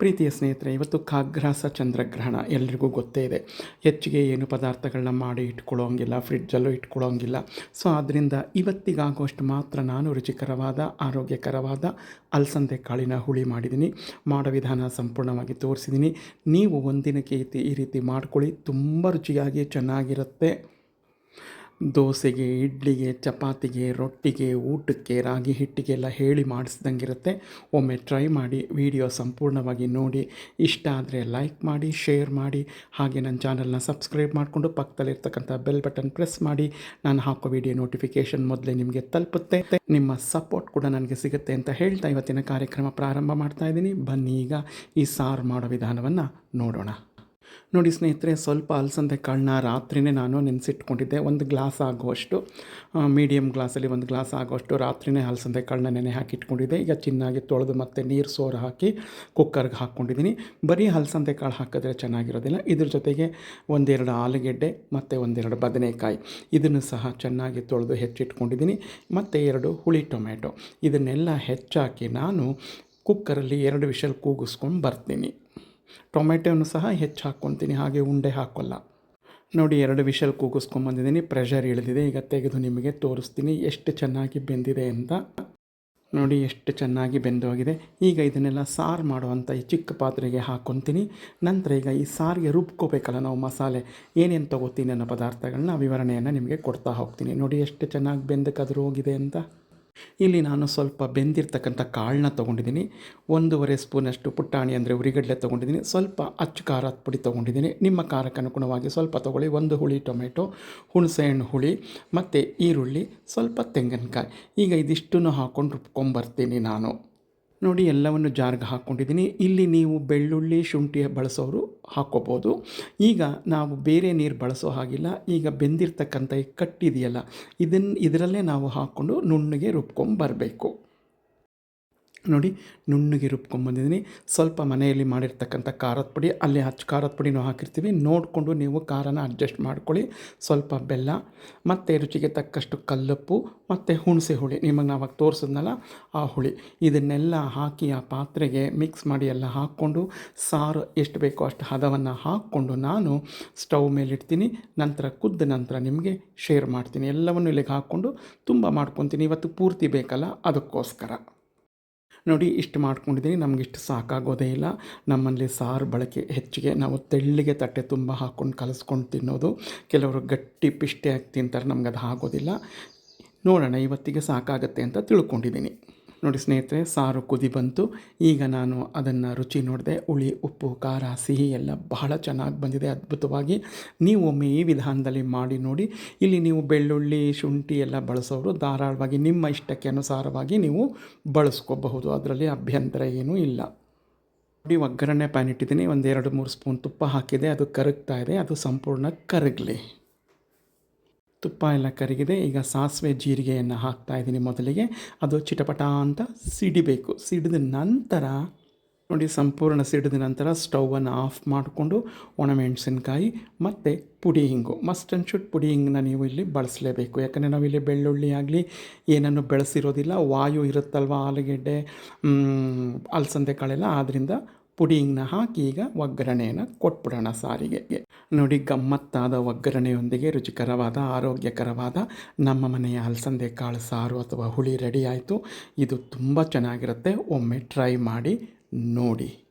ಪ್ರೀತಿಯ ಸ್ನೇಹಿತರೆ, ಇವತ್ತು ಖಾಗ್ರಾಸ ಚಂದ್ರಗ್ರಹಣ ಎಲ್ರಿಗೂ ಗೊತ್ತೇ ಇದೆ. ಹೆಚ್ಚಿಗೆ ಏನು ಪದಾರ್ಥಗಳನ್ನ ಮಾಡಿ ಇಟ್ಕೊಳ್ಳೋಂಗಿಲ್ಲ, ಫ್ರಿಡ್ಜಲ್ಲೂ ಇಟ್ಕೊಳ್ಳೋಂಗಿಲ್ಲ. ಸೊ ಆದ್ದರಿಂದ ಇವತ್ತಿಗಾಗುವಷ್ಟು ಮಾತ್ರ ನಾನು ರುಚಿಕರವಾದ, ಆರೋಗ್ಯಕರವಾದ ಅಲಸಂದೆ ಕಾಳಿನ ಹುಳಿ ಮಾಡಿದ್ದೀನಿ. ಮಾಡೋ ವಿಧಾನ ಸಂಪೂರ್ಣವಾಗಿ ತೋರಿಸಿದ್ದೀನಿ. ನೀವು ಒಂದಿನಕ್ಕೆ ಈ ರೀತಿ- ಈ ರೀತಿ ಮಾಡ್ಕೊಳ್ಳಿ. ತುಂಬ ರುಚಿಯಾಗಿ ಚೆನ್ನಾಗಿರುತ್ತೆ. ದೋಸೆಗೆ, ಇಡ್ಲಿಗೆ, ಚಪಾತಿಗೆ, ರೊಟ್ಟಿಗೆ, ಊಟಕ್ಕೆ, ರಾಗಿ ಹಿಟ್ಟಿಗೆ ಎಲ್ಲ ಹೇಳಿ ಮಾಡಿಸ್ದಂಗಿರುತ್ತೆ. ಒಮ್ಮೆ ಟ್ರೈ ಮಾಡಿ ವಿಡಿಯೋ ಸಂಪೂರ್ಣವಾಗಿ ನೋಡಿ. ಇಷ್ಟ ಆದರೆ ಲೈಕ್ ಮಾಡಿ ಶೇರ್ ಮಾಡಿ. ಹಾಗೆ ನನ್ನ ಚಾನಲ್ನ ಸಬ್ಸ್ಕ್ರೈಬ್ ಮಾಡಿಕೊಂಡು ಪಕ್ಕದಲ್ಲಿರ್ತಕ್ಕಂಥ ಬೆಲ್ ಬಟನ್ ಪ್ರೆಸ್ ಮಾಡಿ. ನಾನು ಹಾಕೋ ವಿಡಿಯೋ ನೋಟಿಫಿಕೇಷನ್ ಮೊದಲೇ ನಿಮಗೆ ತಲುಪುತ್ತೆ. ನಿಮ್ಮ ಸಪೋರ್ಟ್ ಕೂಡ ನನಗೆ ಸಿಗುತ್ತೆ ಅಂತ ಹೇಳ್ತಾ ಇವತ್ತಿನ ಕಾರ್ಯಕ್ರಮ ಪ್ರಾರಂಭ ಮಾಡ್ತಾ ಇದ್ದೀನಿ. ಬನ್ನಿ ಈಗ ಈ ಸಾರು ಮಾಡೋ ವಿಧಾನವನ್ನು ನೋಡೋಣ. ನೋಡಿ ಸ್ನೇಹಿತರೆ, ಸ್ವಲ್ಪ ಅಲಸಂದೆ ಕಾಳನ್ನ ರಾತ್ರಿನೇ ನಾನು ನೆನೆಸಿಟ್ಕೊಂಡಿದ್ದೆ. ಒಂದು ಗ್ಲಾಸ್ ಆಗುವಷ್ಟು ಮೀಡಿಯಮ್ ಗ್ಲಾಸಲ್ಲಿ ಒಂದು ಗ್ಲಾಸ್ ಆಗುವಷ್ಟು ರಾತ್ರಿನೇ ಅಲಸಂದೆ ಕಾಳನ್ನ ನೆನೆ ಹಾಕಿಟ್ಕೊಂಡಿದ್ದೆ. ಈಗ ಚೆನ್ನಾಗಿ ತೊಳೆದು ಮತ್ತು ನೀರು ಸೋರ ಹಾಕಿ ಕುಕ್ಕರ್ಗೆ ಹಾಕ್ಕೊಂಡಿದ್ದೀನಿ ಬರೀ ಅಲಸಂದೆ ಕಾಳು ಹಾಕಿದ್ರೆ ಚೆನ್ನಾಗಿರೋದಿಲ್ಲ. ಇದ್ರ ಜೊತೆಗೆ ಒಂದೆರಡು ಆಲೂಗೆಡ್ಡೆ ಮತ್ತು ಒಂದೆರಡು ಬದನೆಕಾಯಿ. ಇದನ್ನು ಸಹ ಚೆನ್ನಾಗಿ ತೊಳೆದು ಹೆಚ್ಚಿಟ್ಕೊಂಡಿದ್ದೀನಿ ಮತ್ತು ಎರಡು ಹುಳಿ ಟೊಮೆಟೊ. ಇದನ್ನೆಲ್ಲ ಹೆಚ್ಚಾಕಿ ನಾನು ಕುಕ್ಕರಲ್ಲಿ ಎರಡು ವಿಷಲ್ ಕೂಗಿಸ್ಕೊಂಡು ಬರ್ತೀನಿ. ಟೊಮೆಟೊನು ಸಹ ಹೆಚ್ಚು ಹಾಕ್ಕೊತೀನಿ, ಹಾಗೆ ಉಂಡೆ ಹಾಕೋಲ್ಲ. ನೋಡಿ, ಎರಡು ವಿಷಲ್ ಕೂಗಿಸ್ಕೊಂಬಂದಿದ್ದೀನಿ ಪ್ರೆಷರ್ ಇಳಿದಿದೆ. ಈಗ ತೆಗೆದು ನಿಮಗೆ ತೋರಿಸ್ತೀನಿ ಎಷ್ಟು ಚೆನ್ನಾಗಿ ಬೆಂದಿದೆ ಅಂತ. ನೋಡಿ, ಎಷ್ಟು ಚೆನ್ನಾಗಿ ಬೆಂದೋಗಿದೆ ಈಗ ಇದನ್ನೆಲ್ಲ ಸಾರು ಮಾಡುವಂಥ ಈ ಚಿಕ್ಕ ಪಾತ್ರೆಗೆ ಹಾಕ್ಕೊತೀನಿ ನಂತರ ಈಗ ಈ ಸಾರಿಗೆ ರುಬ್ಕೋಬೇಕಲ್ಲ ನಾವು ಮಸಾಲೆ. ಏನೇನು ತೊಗೋತೀನಿ ಅನ್ನೋ ಪದಾರ್ಥಗಳನ್ನ ವಿವರಣೆಯನ್ನು ನಿಮಗೆ ಕೊಡ್ತಾ ಹೋಗ್ತೀನಿ. ನೋಡಿ, ಎಷ್ಟು ಚೆನ್ನಾಗಿ ಬೆಂದು ಹೋಗಿದೆ ಅಂತ. ಇಲ್ಲಿ ನಾನು ಸ್ವಲ್ಪ ಬೆಂದಿರ್ತಕ್ಕಂಥ ಕಾಳನ್ನ ತೊಗೊಂಡಿದ್ದೀನಿ. ಒಂದೂವರೆ ಸ್ಪೂನಷ್ಟು ಪುಟ್ಟಾಣಿ ಅಂದರೆ ಉರಿಗಡಲೆ ತೊಗೊಂಡಿದ್ದೀನಿ. ಸ್ವಲ್ಪ ಅಚ್ಚು ಖಾರದ ಪುಡಿ ತೊಗೊಂಡಿದ್ದೀನಿ. ನಿಮ್ಮ ಖಾರಕ್ಕೆ ಅನುಗುಣವಾಗಿ ಸ್ವಲ್ಪ ತೊಗೊಳ್ಳಿ. ಒಂದು ಹುಳಿ ಟೊಮೆಟೊ ಹುಣಸೆಹಣ್ಣು ಹುಳಿ, ಮತ್ತು ಈರುಳ್ಳಿ, ಸ್ವಲ್ಪ ತೆಂಗಿನಕಾಯಿ. ಈಗ ಇದಿಷ್ಟನ್ನು ಹಾಕ್ಕೊಂಡು ರುಬ್ಕೊಂಬರ್ತೀನಿ ನಾನು. ನೋಡಿ ಎಲ್ಲವನ್ನು ಜಾರ್ಗೆ ಹಾಕ್ಕೊಂಡಿದ್ದೀನಿ. ಇಲ್ಲಿ ನೀವು ಬೆಳ್ಳುಳ್ಳಿ, ಶುಂಠಿ ಬಳಸೋರು ಹಾಕ್ಕೋಬೋದು. ಈಗ ನಾವು ಬೇರೆ ನೀರು ಬಳಸೋ ಹಾಗಿಲ್ಲ. ಈಗ ಬೆಂದಿರ್ತಕ್ಕಂಥ ಕಟ್ಟಿದೆಯಲ್ಲ ಇದನ್ನು ಇದರಲ್ಲೇ ನಾವು ಹಾಕ್ಕೊಂಡು ನುಣ್ಣಗೆ ರುಬ್ಕೊಂಬರಬೇಕು. ನೋಡಿ ನುಣ್ಣಗೆ ರುಬ್ಕೊಂಡ್ಬಂದಿದ್ದೀನಿ ಸ್ವಲ್ಪ ಮನೆಯಲ್ಲಿ ಮಾಡಿರ್ತಕ್ಕಂಥ ಖಾರದ ಪುಡಿ, ಅಲ್ಲಿ ಹಚ್ಚು ಖಾರದ ಪುಡಿನೂ ಹಾಕಿರ್ತೀವಿ. ನೋಡಿಕೊಂಡು ನೀವು ಖಾರನ ಅಡ್ಜಸ್ಟ್ ಮಾಡ್ಕೊಳ್ಳಿ. ಸ್ವಲ್ಪ ಬೆಲ್ಲ, ಮತ್ತು ರುಚಿಗೆ ತಕ್ಕಷ್ಟು ಕಲ್ಲಪ್ಪು, ಮತ್ತು ಹುಣಸೆ ಹುಳಿ. ನಿಮಗೆ ನಾವಾಗ ತೋರಿಸಿದ್ನಲ್ಲ, ಆ ಹುಳಿ. ಇದನ್ನೆಲ್ಲ ಹಾಕಿ ಆ ಪಾತ್ರೆಗೆ ಮಿಕ್ಸ್ ಮಾಡಿ ಎಲ್ಲ ಹಾಕ್ಕೊಂಡು, ಸಾರು ಎಷ್ಟು ಬೇಕೋ ಅಷ್ಟು ಹದವನ್ನು ಹಾಕ್ಕೊಂಡು ನಾನು ಸ್ಟವ್ ಮೇಲಿಡ್ತೀನಿ. ನಂತರ ಕುದ್ದ ನಂತರ ನಿಮಗೆ ಶೇರ್ ಮಾಡ್ತೀನಿ. ಎಲ್ಲವನ್ನು ಇಲ್ಲಿಗೆ ಹಾಕ್ಕೊಂಡು ತುಂಬ ಮಾಡ್ಕೊತೀನಿ. ಇವತ್ತು ಪೂರ್ತಿ ಬೇಕಲ್ಲ, ಅದಕ್ಕೋಸ್ಕರ. ನೋಡಿ, ಇಷ್ಟು ಮಾಡ್ಕೊಂಡಿದ್ದೀನಿ. ನಮ್ಗೆ ಇಷ್ಟು ಸಾಕಾಗೋದೇ ಇಲ್ಲ. ನಮ್ಮಲ್ಲಿ ಸಾರು ಬಳಕೆ ಹೆಚ್ಚಿಗೆ ನಾವು ತೆಳ್ಳಿಗೆ ತಟ್ಟೆ ತುಂಬ ಹಾಕ್ಕೊಂಡು ಕಲಸ್ಕೊಂಡು ತಿನ್ನೋದು. ಕೆಲವರು ಗಟ್ಟಿ ಪಿಷ್ಟೆಯಾಗಿ ತಿಂತಾರೆ. ನಮ್ಗೆ ಅದು ಆಗೋದಿಲ್ಲ. ನೋಡೋಣ, ಇವತ್ತಿಗೆ ಸಾಕಾಗತ್ತೆ ಅಂತ ತಿಳ್ಕೊಂಡಿದ್ದೀನಿ. ನೋಡಿ ಸ್ನೇಹಿತರೆ, ಸಾರು ಕುದಿ ಬಂತು. ಈಗ ನಾನು ಅದನ್ನು ರುಚಿ ನೋಡಿದೆ, ಹುಳಿ, ಉಪ್ಪು, ಖಾರ, ಸಿಹಿ ಎಲ್ಲ ಬಹಳ ಚೆನ್ನಾಗಿ ಬಂದಿದೆ, ಅದ್ಭುತವಾಗಿ. ನೀವು ಒಮ್ಮೆ ಈ ವಿಧಾನದಲ್ಲಿ ಮಾಡಿ ನೋಡಿ. ಇಲ್ಲಿ ನೀವು ಬೆಳ್ಳುಳ್ಳಿ, ಶುಂಠಿ ಎಲ್ಲ ಬಳಸೋರು ಧಾರಾಳವಾಗಿ ನಿಮ್ಮ ಇಷ್ಟಕ್ಕೆ ಅನುಸಾರವಾಗಿ ನೀವು ಬಳಸ್ಕೋಬಹುದು. ಅದರಲ್ಲಿ ಅಭ್ಯಂತರ ಏನೂ ಇಲ್ಲ. ನೋಡಿ, ಒಗ್ಗರಣೆ ಪ್ಯಾನ್ ಇಟ್ಟಿದ್ದೀನಿ. ಒಂದು ಎರಡು ಮೂರು ಸ್ಪೂನ್ ತುಪ್ಪ ಹಾಕಿದೆ. ಅದು ಕರಗ್ತಾ ಇದೆ. ಅದು ಸಂಪೂರ್ಣ ಕರಗಲಿ. ತುಪ್ಪ ಎಲ್ಲ ಕರಗಿದೆ ಈಗ ಸಾಸಿವೆ ಜೀರಿಗೆಯನ್ನು ಹಾಕ್ತಾ ಇದ್ದೀನಿ ಮೊದಲಿಗೆ. ಅದು ಚಿಟಪಟ ಅಂತ ಸಿಡಿಬೇಕು. ಸಿಡಿದ ನಂತರ, ನೋಡಿ ಸಂಪೂರ್ಣ ಸಿಡಿದ ನಂತರ ಸ್ಟವನ್ನು ಆಫ್ ಮಾಡಿಕೊಂಡು ಒಣಮೆಣಸಿನ್ಕಾಯಿ ಮತ್ತು ಪುಡಿ ಹಿಂಗು. ಮಸ್ಟ್ ಆ್ಯಂಡ್ ಶುಡ್ ಪುಡಿ ಹಿಂಗನ್ನ ನೀವು ಇಲ್ಲಿ ಬಳಸಲೇಬೇಕು. ಯಾಕಂದರೆ ನಾವಿಲ್ಲಿ ಬೆಳ್ಳುಳ್ಳಿ ಆಗಲಿ ಏನನ್ನು ಬೆಳೆಸಿರೋದಿಲ್ಲ. ವಾಯು ಇರುತ್ತಲ್ವ, ಆಲೂಗೆಡ್ಡೆ ಅಲಸಂದೆ ಕಾಳೆಲ್ಲ. ಆದ್ದರಿಂದ ಪುಡಿ ಹಿಂಗನ್ನ ಹಾಕಿ ಈಗ ಒಗ್ಗರಣೆಯನ್ನು ಕೊಟ್ಬಿಡೋಣ ಸಾರಿಗೆ. ನೋಡಿ ಗಮ್ಮತ್ತಾದ ಒಗ್ಗರಣೆಯೊಂದಿಗೆ ರುಚಿಕರವಾದ, ಆರೋಗ್ಯಕರವಾದ ನಮ್ಮ ಮನೆಯ ಅಲಸಂದೆ ಕಾಳು ಸಾರು ಅಥವಾ ಹುಳಿ ರೆಡಿ ಆಯಿತು. ಇದು ತುಂಬ ಚೆನ್ನಾಗಿರುತ್ತೆ. ಒಮ್ಮೆ ಟ್ರೈ ಮಾಡಿ ನೋಡಿ.